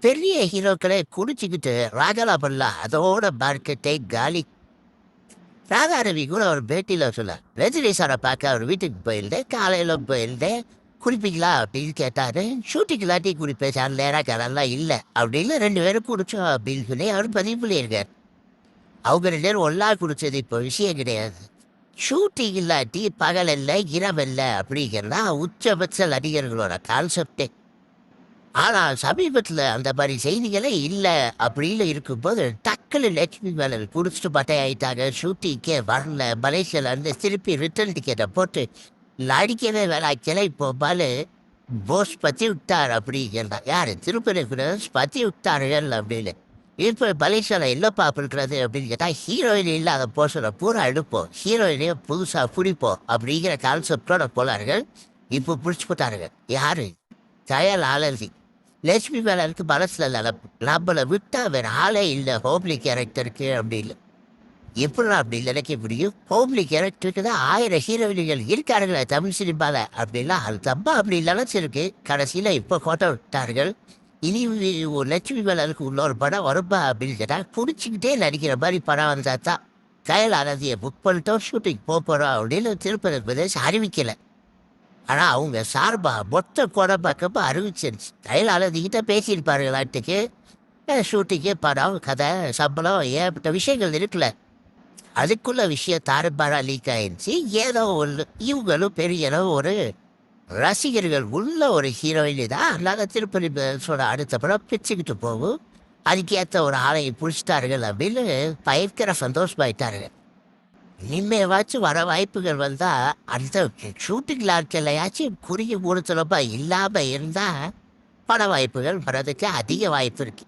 பெரிய ஹீரோக்களை குடிச்சுக்கிட்டு ராஜாலா பண்ணலாம் அதோட மார்க்கெட்டை காலி. ராதாரவி கூட ஒரு பேட்டியில் சொல்ல ரஜினி சாரை பார்க்க அவர் வீட்டுக்கு போயிருந்தேன் காலையில் போயிருந்தேன். குடிப்பீங்களா அப்படின்னு கேட்டாரு. ஷூட்டிங் இல்லாட்டி குடிப்பேன் சார் நேராக்காரெல்லாம் இல்லை. அப்படின்னு ரெண்டு பேரும் குடிச்சோம் அப்படின்னு சொல்லி அவர் பதிவு பண்ணியிருக்கார். அவங்க ரெண்டு பேரும் ஒன்றா குடிச்சது இப்போ விஷயம் கிடையாது. ஷூட்டிங் இல்லாட்டி பகல் இல்லை இரவு இல்லை அப்படிங்கிறதா உச்சபட்ச நடிகர்களோட கான்செப்டே ஆனால் சமீபத்தில் அந்த மாதிரி செய்திகளே இல்லை அப்படின்னு இருக்கும்போது டக்குனு லட்சுமி மேலன் குடிச்சிட்டு பட்டை ஆயிட்டாங்க ஷூட்டிங்கே வரல. மலேசியாவிலேருந்து திருப்பி ரிட்டர்ன் டிக்கெட்டை போட்டு நடிக்கவே வேலை கிளை போபால் போஸ் பற்றி விட்டார் அப்படிங்கிறதா யார்? திருப்பதி பற்றி விட்டார்கள் அப்படின்னு. இப்போ மலேசியாவில் என்னப்பா பண்ணுறது அப்படின்னு கேட்டால் ஹீரோயின் இல்லாத போஸ்டரை பூரா எடுப்போம். ஹீரோயினே புதுசாக பிடிப்போம் அப்படிங்கிற கான்செப்டோட போனார்கள். இப்போ பிடிச்சி போட்டாருங்க யார்? தயால் ஆலர்ஜி லட்சுமி மேலனுக்கு மனசில் நினப்பு நம்மளை விட்டா வேற ஆளே இல்லை. ஹோம்லி கேரக்டருக்கு அப்படின்னு எப்படி அப்படி நினைக்க முடியும்? ஹோம்லி கேரக்டருக்கு தான் ஆயிரம் ஹீரோயின்கள் இருக்காருங்களே தமிழ் சினிமாவில் அப்படின்னா அது தப்பா அப்படி நினச்சிருக்கு. கடைசியில் இப்போ கோட்டை விட்டார்கள் இனி ஒரு லட்சுமி மேலனுக்கு இன்னொரு படம் வரும்பா அப்படின்னு கேட்டால் குடிச்சிக்கிட்டே நடிக்கிற மாதிரி படம் வந்தால் தான் கயல் அனதியை புக் பண்ணிட்டோம். ஷூட்டிங் போக போகிறோம் அப்படின்னு திருப்பதி பிரதேஷ் அறிவிக்கலை. ஆனால் அவங்க சார்பா மொத்த குடப்பாக்கப்போ அறிவிச்சிருச்சு கயல் ஆனந்திக்கிட்ட பேசியிருப்பாருங்களாட்டுக்கு ஷூட்டிங்கு படம் கதை சம்பளம் ஏற்பட்ட விஷயங்கள் இருக்குல்ல. அதுக்குள்ள விஷயம் தாறுபாடா லீக் ஆயிடுச்சு. ஏதோ ஒன்று இவங்களும் பெரிய அளவு ஒரு ரசிகர்கள் உள்ள ஒரு ஹீரோயின் தான். அதனால திருப்பதி சொல்ல அடுத்த படம் பிச்சுக்கிட்டு போகும். அதுக்கேற்ற ஒரு ஆலையை பிடிச்சிட்டார்கள் அப்படின்னு பயங்கர சந்தோஷமாயிட்டாருங்க இனிமேவாச்சும் வர வாய்ப்புகள் வந்தால் அந்த ஷூட்டிங் லாட்சிலையாச்சும் குறுகிய மூலத்துலப்பா இல்லாமல் இருந்தால் பட வாய்ப்புகள் வர்றதுக்கு அதிக வாய்ப்பு இருக்கு.